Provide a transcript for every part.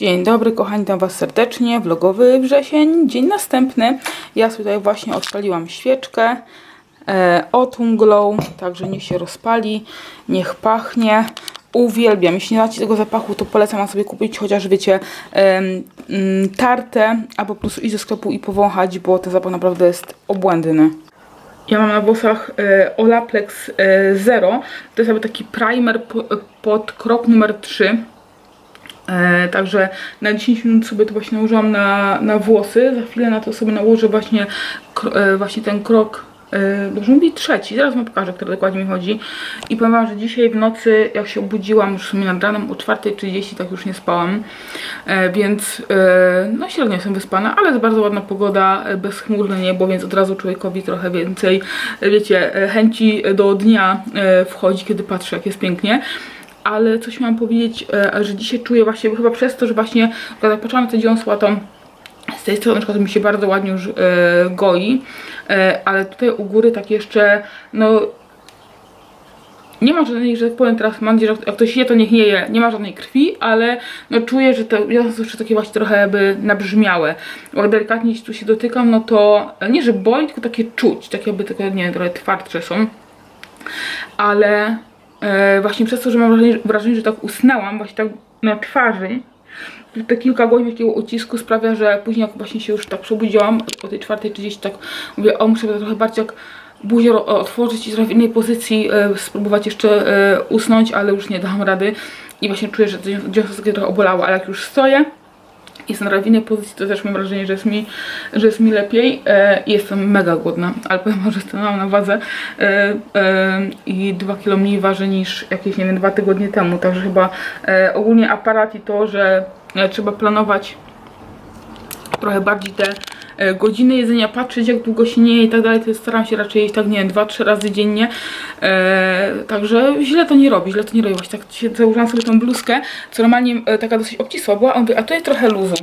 Dzień dobry, kochani, witam Was serdecznie. Vlogowy wrzesień, dzień następny. Ja tutaj właśnie odpaliłam świeczkę e, Autumn Glow, także niech się rozpali, niech pachnie. Uwielbiam. Jeśli nie znacie tego zapachu, to polecam sobie kupić chociaż, wiecie, em, mm, tartę, albo po prostu iść do sklepu i powąchać, bo ten zapach naprawdę jest obłędny. Ja mam na włosach e, Olaplex e, Zero. To jest jakby taki primer po, pod krok numer 3. E, także na 10 minut sobie to właśnie nałożyłam na, na włosy. Za chwilę na to sobie nałożę właśnie, e, właśnie ten krok, e, dobrze mówić, trzeci. Zaraz wam pokażę, który dokładnie mi chodzi. I powiem wam, że dzisiaj w nocy, jak się obudziłam już w sumie nad ranem o 4.30, tak już nie spałam. E, więc e, no średnio jestem wyspana, ale jest bardzo ładna pogoda, e, bezchmurne niebo, więc od razu człowiekowi trochę więcej, e, wiecie, e, chęci do dnia e, wchodzi, kiedy patrzę, jak jest pięknie ale coś miałam powiedzieć, e, że dzisiaj czuję właśnie, chyba przez to, że właśnie jak patrzyłam na te dziąsła, to z tej strony na przykład mi się bardzo ładnie już e, goi, e, ale tutaj u góry tak jeszcze, no nie ma żadnej, że tak powiem teraz, mam nadzieję, że jak ktoś je, to niech nie je, nie ma żadnej krwi, ale no czuję, że te dziąsła są jeszcze takie właśnie trochę jakby nabrzmiałe. Jak delikatnie tu się dotykam, no to nie, że boli, tylko takie czuć, takie jakby takie, nie wiem, trochę twardsze są ale e, właśnie przez to, że mam wrażenie, wrażenie, że tak usnęłam właśnie tak na twarzy, te kilka godzin takiego ucisku sprawia, że później jak właśnie się już tak przebudziłam o tej czwartej czy gdzieś tak mówię, o muszę trochę bardziej jak buzię otworzyć i trochę w innej pozycji e, spróbować jeszcze e, usnąć, ale już nie dałam rady. I właśnie czuję, że takie trochę obolało, ale jak już stoję jestem trochę w pozycji, to też mam wrażenie, że jest mi, że jest mi lepiej. E, jestem mega głodna, ale powiem że stanęłam na wadze e, e, i 2 kilo mniej ważę niż jakieś, nie wiem, dwa tygodnie temu, także chyba e, ogólnie aparat i to, że e, trzeba planować trochę bardziej te godziny jedzenia, patrzeć jak długo się nie je i tak dalej, to staram się raczej jeść tak, nie wiem, dwa, trzy razy dziennie, e, także źle to nie robi, źle to nie robi, właśnie tak się założyłam sobie tą bluzkę, co normalnie e, taka dosyć obcisła była, a mówię, a tutaj trochę luzu.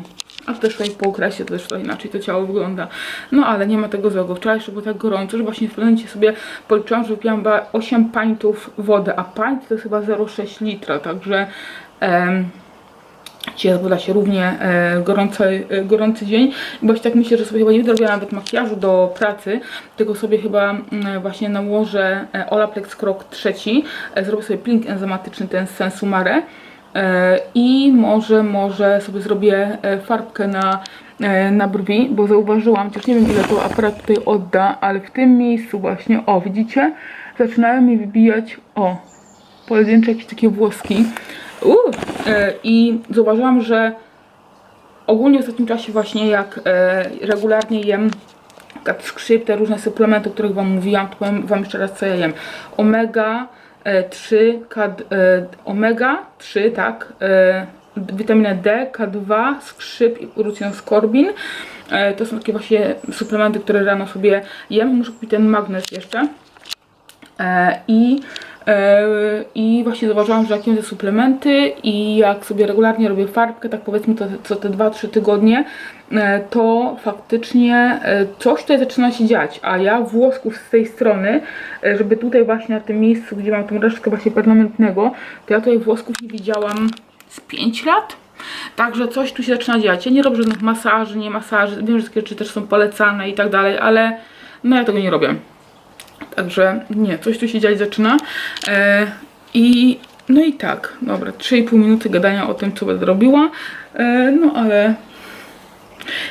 A też tutaj po okresie też to inaczej to ciało wygląda. No ale nie ma tego złego. Wczoraj jeszcze było tak gorąco, że właśnie w pewnym momencie sobie policzyłam, że wypiłam chyba 8 pintów wody, a pint to jest chyba 0,6 litra, także... em, Dzisiaj zbuda się równie e, gorący, e, gorący dzień. I właśnie tak myślę, że sobie chyba nie będę nawet makijażu do pracy, tylko sobie chyba mm, właśnie nałożę e, Olaplex krok trzeci. Zrobię sobie peeling enzymatyczny, ten Sensu Mare. E, I może, może sobie zrobię farbkę na, na brwi, bo zauważyłam, chociaż nie wiem ile to aparat tutaj odda, ale w tym miejscu właśnie, o widzicie, zaczynają mi wybijać, o, pojedyncze jakieś takie włoski. E, I zauważyłam, że ogólnie w ostatnim czasie właśnie jak e, regularnie jem tak skrzyp, te różne suplementy, o których wam mówiłam, to powiem wam jeszcze raz co ja jem. Omega e, 3, K, omega 3, tak, witaminę D, K2, skrzyp i rucjon skorbin. To są takie właśnie suplementy, które rano sobie jem. Muszę kupić ten magnez jeszcze. E, I, e, I właśnie zauważyłam, że jak jem suplementy i jak sobie regularnie robię farbkę, tak powiedzmy co te 2-3 tygodnie, e, to faktycznie coś tutaj zaczyna się dziać, a ja włosków z tej strony, żeby tutaj właśnie na tym miejscu, gdzie mam tą resztkę właśnie permanentnego, to ja tutaj włosków nie widziałam z 5 lat. Także coś tu się zaczyna dziać. Ja nie robię żadnych masaży, nie masaży. Wiem, że takie rzeczy też są polecane i tak dalej, ale no ja tego nie robię. Także nie, coś tu się dziać zaczyna. E, I no i tak, dobra, 3,5 minuty gadania o tym, co będę robiła. E, no ale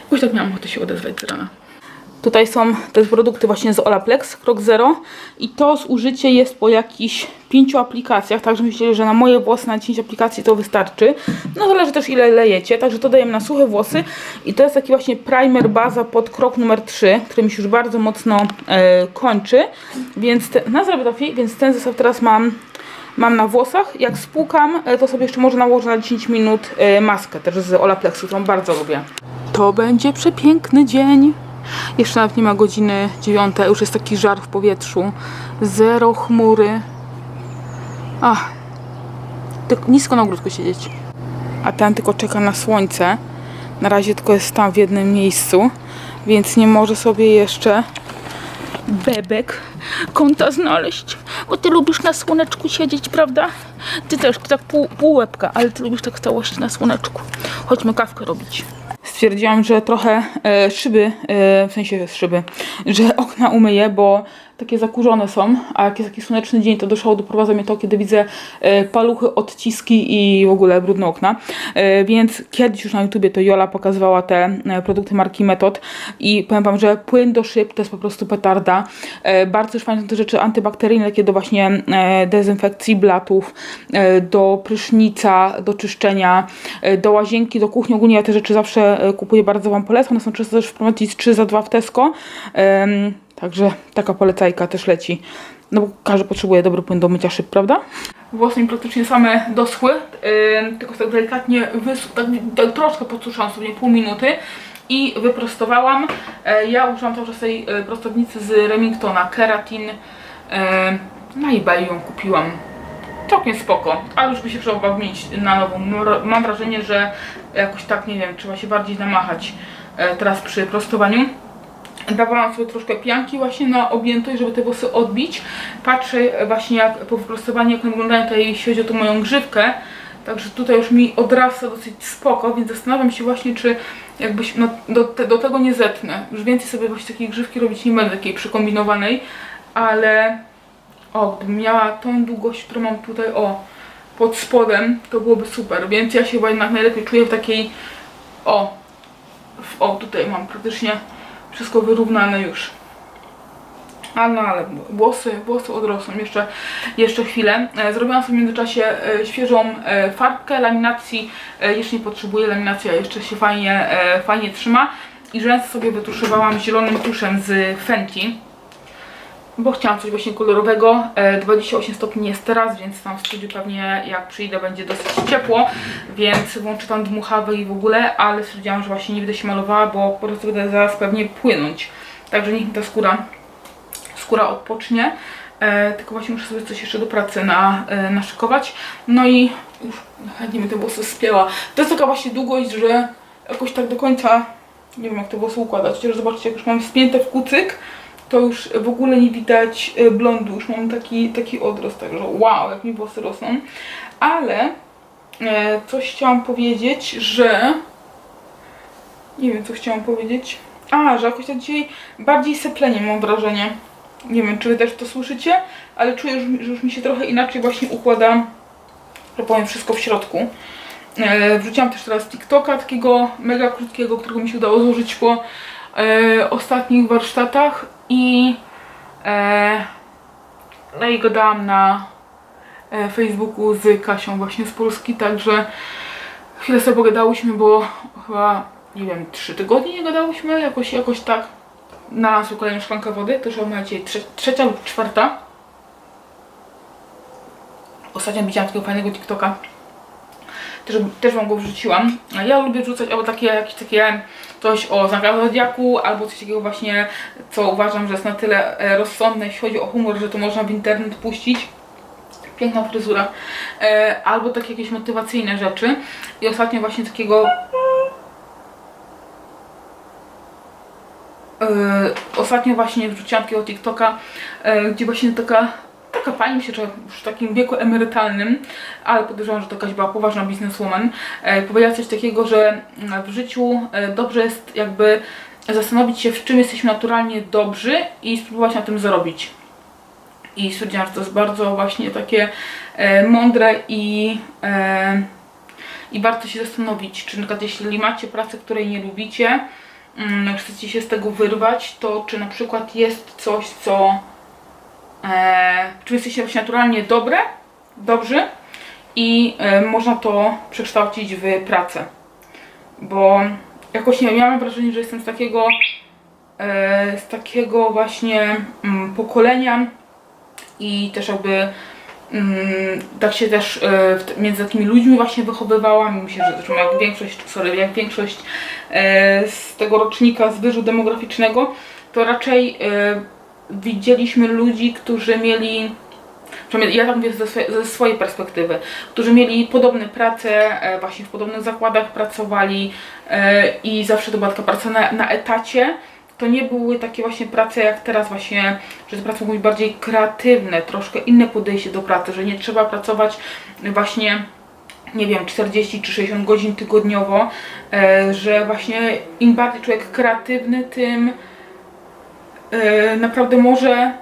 jakoś tak miałam ochotę się odezwać z rana. Tutaj są te produkty właśnie z Olaplex, krok zero i to zużycie jest po jakichś pięciu aplikacjach, także myślę, że na moje włosy na 10 aplikacji to wystarczy. No zależy też ile lejecie, także to dajemy na suche włosy i to jest taki właśnie primer baza pod krok numer 3, który mi się już bardzo mocno e, kończy, więc te, na trafi, więc ten zestaw teraz mam mam na włosach. Jak spłukam, e, to sobie jeszcze może nałożę na 10 minut e, maskę też z Olaplexu, którą bardzo lubię. To będzie przepiękny dzień. Jeszcze nawet nie ma godziny 9, już jest taki żar w powietrzu. Zero chmury. Ach, tylko nisko na ogródku siedzieć. A ten tylko czeka na słońce. Na razie tylko jest tam w jednym miejscu, więc nie może sobie jeszcze bebek kąta znaleźć. Bo ty lubisz na słoneczku siedzieć, prawda? Ty też, tak pół, pół łebka, ale ty lubisz tak całość na słoneczku. Chodźmy kawkę robić. Stwierdziłam, że trochę e, szyby, e, w sensie szyby, że okna umyję, bo takie zakurzone są, a jak jest taki słoneczny dzień, to do szału doprowadza mnie to, kiedy widzę e, paluchy, odciski i w ogóle brudne okna. E, więc kiedyś już na YouTubie to Jola pokazywała te e, produkty marki Metod i powiem Wam, że płyn do szyb to jest po prostu petarda. Bardzo też fajne są te rzeczy antybakteryjne, takie do właśnie dezynfekcji blatów, do prysznica, do czyszczenia, do łazienki, do kuchni. Ogólnie ja te rzeczy zawsze kupuję, bardzo Wam polecam. One są często też w promocji z 3 za 2 w Tesco. Także taka polecajka też leci. No bo każdy potrzebuje dobry płyn do mycia szyb, prawda? Włosy mi praktycznie same doschły, yy, tylko tak delikatnie tak, tak troszkę podsuszałam sobie pół minuty i wyprostowałam. E, ja użyłam cały czas tej e, prostownicy z Remingtona, Keratin. E, na eBay ją kupiłam. Całkiem spoko, ale już by się trzeba mieć na nową. Mam wrażenie, że jakoś tak, nie wiem, trzeba się bardziej namachać e, teraz przy prostowaniu. Dawałam sobie troszkę pianki właśnie na objętość, żeby te włosy odbić. Patrzę właśnie jak po wyprostowaniu, jak wyglądają tutaj, jeśli chodzi o tą moją grzywkę. Także tutaj już mi odrasta dosyć spoko, więc zastanawiam się właśnie, czy jakbyś no, do, te, do tego nie zetnę. Już więcej sobie właśnie takiej grzywki robić nie będę, takiej przykombinowanej, ale o, gdybym miała tą długość, którą mam tutaj, o, pod spodem, to byłoby super. Więc ja się chyba jednak najlepiej czuję w takiej, o, w, o, tutaj mam praktycznie wszystko wyrównane już. A no ale włosy, włosy odrosną jeszcze, jeszcze chwilę. E, Zrobiłam sobie w międzyczasie e, świeżą e, farbkę laminacji. Jeszcze nie potrzebuję, laminacja jeszcze się fajnie, fajnie trzyma. I rzęsy sobie wytuszowałam zielonym tuszem z Fenty. Bo chciałam coś właśnie kolorowego. E, 28 stopni jest teraz, więc tam w studiu pewnie jak przyjdę będzie dosyć ciepło, więc włączę tam dmuchawy i w ogóle, ale stwierdziłam, że właśnie nie będę się malowała, bo po prostu będę zaraz pewnie płynąć. Także niech mi ta skóra, skóra odpocznie. E, tylko właśnie muszę sobie coś jeszcze do pracy na, e, naszykować. No i już chętnie mi te włosy spięła. To jest taka właśnie długość, że jakoś tak do końca nie wiem jak te włosy układać. Chociaż zobaczcie, jak już mam spięte w kucyk, to już w ogóle nie widać e, blondu, już mam taki, taki odrost, także wow, jak mi włosy rosną. Ale e, coś chciałam powiedzieć, że nie wiem co chciałam powiedzieć. A, że jakoś tak dzisiaj bardziej seplenie mam wrażenie. Nie wiem, czy wy też to słyszycie, ale czuję, że już mi się trochę inaczej właśnie układa, że powiem wszystko w środku. E, wrzuciłam też teraz TikToka takiego mega krótkiego, którego mi się udało złożyć po e, ostatnich warsztatach i e, no i na e, Facebooku z Kasią właśnie z Polski, także chwilę sobie pogadałyśmy, bo chyba, nie wiem, trzy tygodnie nie gadałyśmy, jakoś, jakoś tak. Na sobie kolejną szklankę wody, już mam dzisiaj trze trzecia lub czwarta. Ostatnio widziałam takiego fajnego TikToka, też, też wam go wrzuciłam. Ja lubię wrzucać albo takie jakieś takie coś o znakach zodiaku, albo coś takiego właśnie, co uważam, że jest na tyle e, rozsądne, jeśli chodzi o humor, że to można w internet puścić. Piękna fryzura. E, albo takie jakieś motywacyjne rzeczy. I ostatnio właśnie takiego e, ostatnio właśnie wrzuciłam takiego TikToka, gdzie właśnie taka taka pani, myślę, że już w takim wieku emerytalnym, ale podejrzewam, że to jakaś była poważna bizneswoman, e, powiedziała coś takiego, że mm, w życiu e, dobrze jest jakby zastanowić się, w czym jesteśmy naturalnie dobrzy i spróbować na tym zarobić. I stwierdziłam, że to jest bardzo właśnie takie e, mądre i, e, i warto się zastanowić, czy na przykład jeśli macie pracę, której nie lubicie, mm, chcecie się z tego wyrwać, to czy na przykład jest coś, co e, czy jesteście właśnie naturalnie dobre, dobrzy i e, można to przekształcić w pracę. Bo jakoś nie wiem, ja mam wrażenie, że jestem z takiego e, z takiego właśnie mm, pokolenia i też jakby mm, tak się też e, między takimi ludźmi właśnie wychowywałam myślę, że zresztą jak większość, sorry, jak większość e, z tego rocznika z wyżu demograficznego, to raczej e, widzieliśmy ludzi, którzy mieli przynajmniej ja tak mówię ze swojej, ze swojej perspektywy, którzy mieli podobne prace, e, właśnie w podobnych zakładach pracowali e, i zawsze to była taka praca na, na etacie. To nie były takie właśnie prace jak teraz właśnie, że te prace mogą być bardziej kreatywne, troszkę inne podejście do pracy, że nie trzeba pracować właśnie nie wiem, 40 czy 60 godzin tygodniowo, e, że właśnie im bardziej człowiek kreatywny, tym naprawdę może,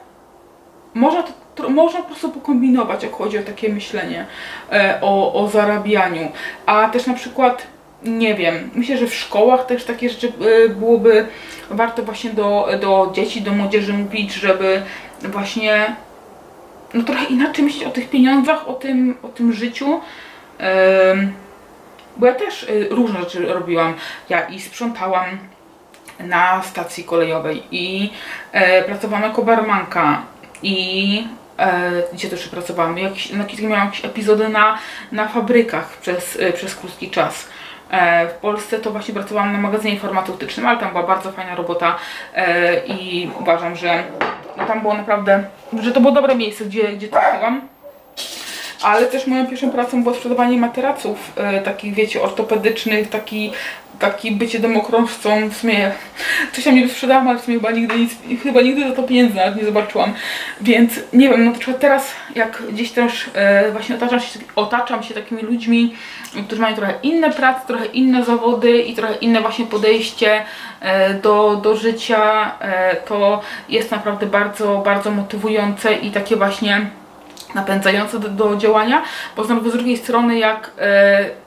można, to, można po prostu pokombinować, jak chodzi o takie myślenie e, o, o zarabianiu. A też na przykład, nie wiem, myślę, że w szkołach też takie rzeczy e, byłoby warto właśnie do, do dzieci, do młodzieży mówić, żeby właśnie no trochę inaczej myśleć o tych pieniądzach, o tym, o tym życiu. Bo ja też różne rzeczy robiłam. Ja i sprzątałam na stacji kolejowej i e, pracowałam jako barmanka i e, gdzie też pracowałam? Jakieś, na, jakieś- miałam jakieś epizody na, na fabrykach przez, e, przez krótki czas. E, w Polsce to właśnie pracowałam na magazynie farmaceutycznym, ale tam była bardzo fajna robota e, i uważam, że no, tam było naprawdę, że to było dobre miejsce, gdzie, gdzie trafiłam. Ale też moją pierwszą pracą było sprzedawanie materaców, e, takich wiecie, ortopedycznych, taki, taki bycie domokrążcą, w sumie coś tam nie sprzedałam, ale w sumie chyba nigdy nic, chyba nigdy za to pieniędzy nawet nie zobaczyłam. Więc nie wiem, no to teraz jak gdzieś też e, właśnie otaczam się, otaczam się takimi ludźmi, którzy mają trochę inne prace, trochę inne zawody i trochę inne właśnie podejście e, do, do życia, e, to jest naprawdę bardzo, bardzo motywujące i takie właśnie napędzające do, do działania, bo znowu z drugiej strony jak e,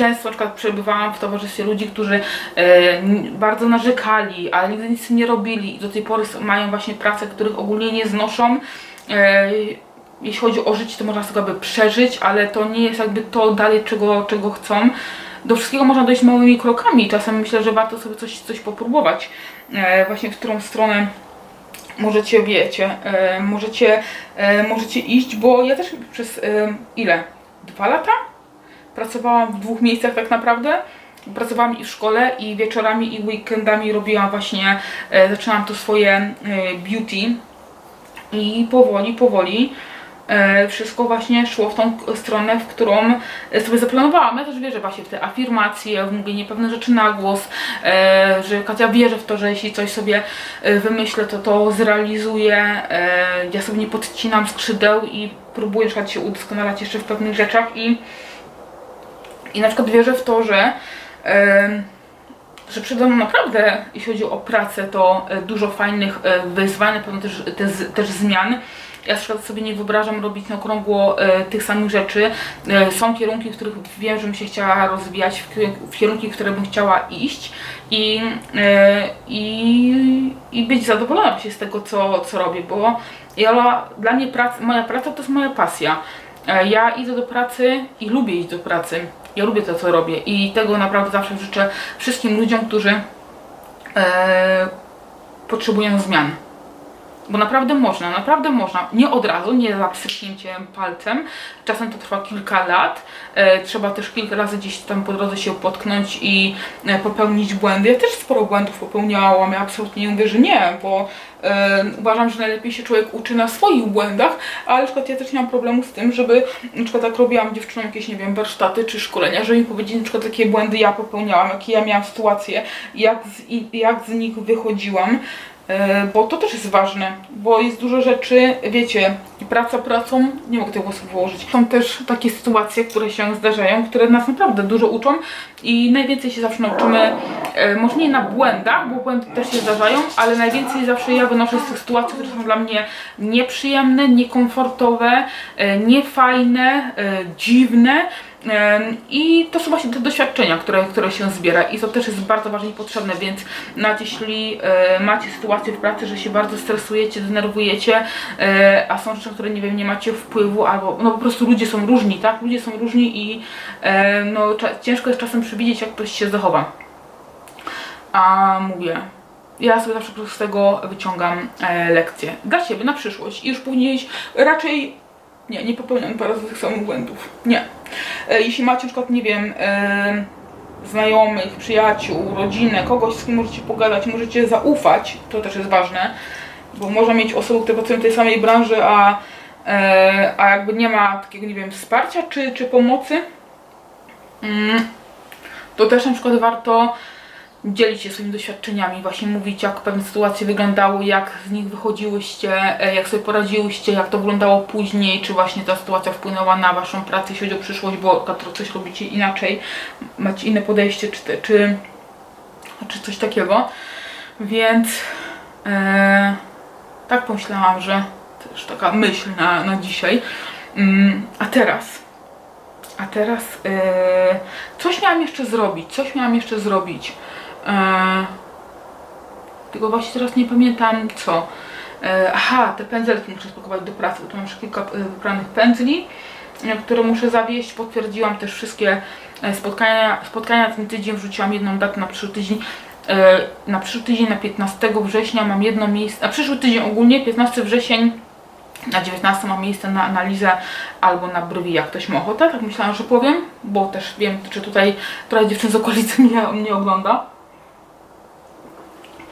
często na przykład przebywałam w towarzystwie ludzi, którzy e, bardzo narzekali, ale nigdy nic nie robili i do tej pory mają właśnie pracę, których ogólnie nie znoszą. E, jeśli chodzi o życie, to można tego jakby przeżyć, ale to nie jest jakby to dalej, czego, czego chcą. Do wszystkiego można dojść małymi krokami. Czasem myślę, że warto sobie coś, coś popróbować. E, właśnie w którą stronę możecie, wiecie, e, możecie, e, możecie iść, bo ja też przez e, ile? Dwa lata? Pracowałam w dwóch miejscach tak naprawdę. Pracowałam i w szkole, i wieczorami, i weekendami robiłam właśnie, e, zaczynałam to swoje e, beauty i powoli, powoli e, wszystko właśnie szło w tą stronę, w którą sobie zaplanowałam. Ja też wierzę właśnie w te afirmacje, w mówienie pewne rzeczy na głos, że Katia wierzy w to, że jeśli coś sobie wymyślę, to to zrealizuję. Ja sobie nie podcinam skrzydeł i próbuję na przykład się udoskonalać jeszcze w pewnych rzeczach i, i na przykład wierzę w to, że że przede naprawdę, jeśli chodzi o pracę, to e, dużo fajnych e, wyzwań, pewno też, też, też zmian. Ja na przykład sobie nie wyobrażam robić na okrągło e, tych samych rzeczy. Są kierunki, w których wiem, że bym się chciała rozwijać, w, ki- w kierunki, w które bym chciała iść i, i, i być zadowolona właśnie z tego, co, co robię, bo ja, dla mnie prac, moja praca to jest moja pasja. E, Ja idę do pracy i lubię iść do pracy. Ja lubię to, co robię i tego naprawdę zawsze życzę wszystkim ludziom, którzy e, potrzebują zmian. Bo naprawdę można, naprawdę można. Nie od razu, nie za pstryknięciem palcem. Czasem to trwa kilka lat. E, trzeba też kilka razy gdzieś tam po drodze się potknąć i e, popełnić błędy. Ja też sporo błędów popełniałam. Ja absolutnie nie mówię, że nie, bo e, uważam, że najlepiej się człowiek uczy na swoich błędach, ale na przykład ja też nie mam problemu z tym, żeby na przykład jak robiłam dziewczynom jakieś, nie wiem, warsztaty czy szkolenia, żeby mi powiedzieć na przykład jakie błędy ja popełniałam, jakie ja miałam sytuacje, jak z, jak z nich wychodziłam. E, bo to też jest ważne, bo jest dużo rzeczy, wiecie, praca pracą, nie mogę tego słów wyłożyć. Są też takie sytuacje, które się zdarzają, które nas naprawdę dużo uczą i najwięcej się zawsze nauczymy, e, może nie na błędach, bo błędy też się zdarzają, ale najwięcej zawsze ja wynoszę z tych sytuacji, które są dla mnie nieprzyjemne, niekomfortowe, e, niefajne, dziwne. I to są właśnie te doświadczenia, które, które się zbiera i to też jest bardzo ważne i potrzebne, więc nawet jeśli e, macie sytuację w pracy, że się bardzo stresujecie, denerwujecie, e, a są rzeczy, które nie wiem, nie macie wpływu, albo no po prostu ludzie są różni, tak? Ludzie są różni i e, no ciężko jest czasem przewidzieć, jak ktoś się zachowa. A mówię, ja sobie zawsze po z tego wyciągam lekcje dla siebie na przyszłość i już później raczej nie, nie popełniam dwa razy tych samych błędów. Nie. E, jeśli macie na przykład, nie wiem, e, znajomych, przyjaciół, rodzinę, kogoś, z kim możecie pogadać, możecie zaufać, to też jest ważne, bo można mieć osoby, które pracują w tej samej branży, a, e, a jakby nie ma takiego, nie wiem, wsparcia czy, czy pomocy, mm, to też na przykład warto dzielić się swoimi doświadczeniami, właśnie mówić, jak pewne sytuacje wyglądały, jak z nich wychodziłyście, e, jak sobie poradziłyście, jak to wyglądało później, czy właśnie ta sytuacja wpłynęła na Waszą pracę, jeśli chodzi o przyszłość, bo coś robicie inaczej, macie inne podejście, czy, czy, czy coś takiego. Więc e, tak pomyślałam, że też taka myśl na, na dzisiaj. Mm, a teraz, a teraz e, coś miałam jeszcze zrobić, coś miałam jeszcze zrobić. E, tylko właśnie teraz nie pamiętam co. E, aha, te pędzelki muszę spakować do pracy, bo tu mam już kilka e, wybranych pędzli, e, które muszę zawieźć. Potwierdziłam też wszystkie e, spotkania, spotkania ten tydzień, wrzuciłam jedną datę na przyszły tydzień. Na przyszły tydzień, na 15 września mam jedno miejsce, na przyszły tydzień ogólnie, 15 wrzesień, na 19 mam miejsce na analizę albo na brwi, jak ktoś ma ochotę, tak myślałam, że powiem, bo też wiem, czy tutaj trochę dziewczyn z okolicy mnie, mnie ogląda.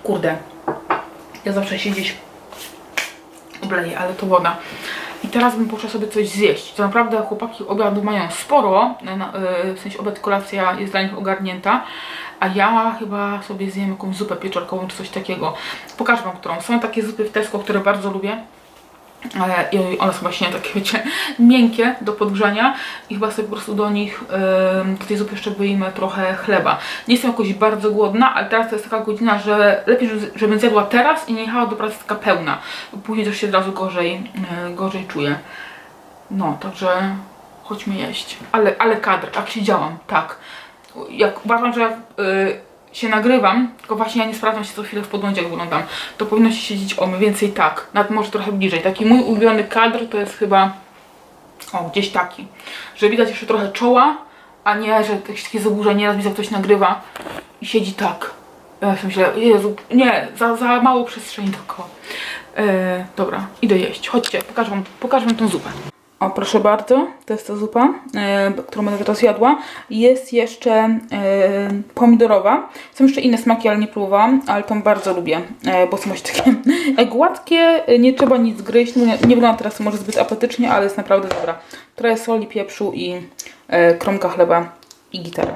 Kurde, ja zawsze się gdzieś obleję, ale to woda. I teraz bym poszła sobie coś zjeść. To naprawdę chłopaki obiadu mają sporo, y, w sensie obiad, kolacja jest dla nich ogarnięta, a ja chyba sobie zjem jakąś zupę pieczarkową czy coś takiego. Pokażę Wam, którą. Są takie zupy w Tesco, które bardzo lubię. I one są właśnie takie, wiecie, miękkie do podgrzania i chyba sobie po prostu do nich, do tej zupy jeszcze wyjmę trochę chleba. Nie jestem jakoś bardzo głodna, ale teraz to jest taka godzina, że lepiej, żeby- żebym zjadła teraz i nie jechała do pracy taka pełna. Później też się od razu gorzej, gorzej czuję. No, także chodźmy jeść. Ale, ale kadr, jak siedziałam, tak. Jak uważam, że jak y, się nagrywam, tylko właśnie ja nie sprawdzam się co chwilę w podglądzie, jak wyglądam, to powinno się siedzieć o mniej więcej tak, nawet może trochę bliżej. Taki mój ulubiony kadr to jest chyba, o, gdzieś taki, że widać jeszcze trochę czoła, a nie, że jakieś takie zaburzenie, raz widzę, ktoś nagrywa i siedzi tak. Ja sobie myślę, Jezu, nie, za, za mało przestrzeni dookoła. E, dobra, idę jeść. Chodźcie, pokażę wam, pokażę wam tą zupę. O, proszę bardzo, to jest ta zupa, e, którą będę teraz jadła. Jest jeszcze e, pomidorowa. Są jeszcze inne smaki, ale nie próbowałam, ale tą bardzo lubię, e, bo są właśnie takie gładkie, nie trzeba nic gryźć. Nie, nie wygląda teraz może zbyt apetycznie, ale jest naprawdę dobra. Trochę soli, pieprzu i kromka chleba i gitara.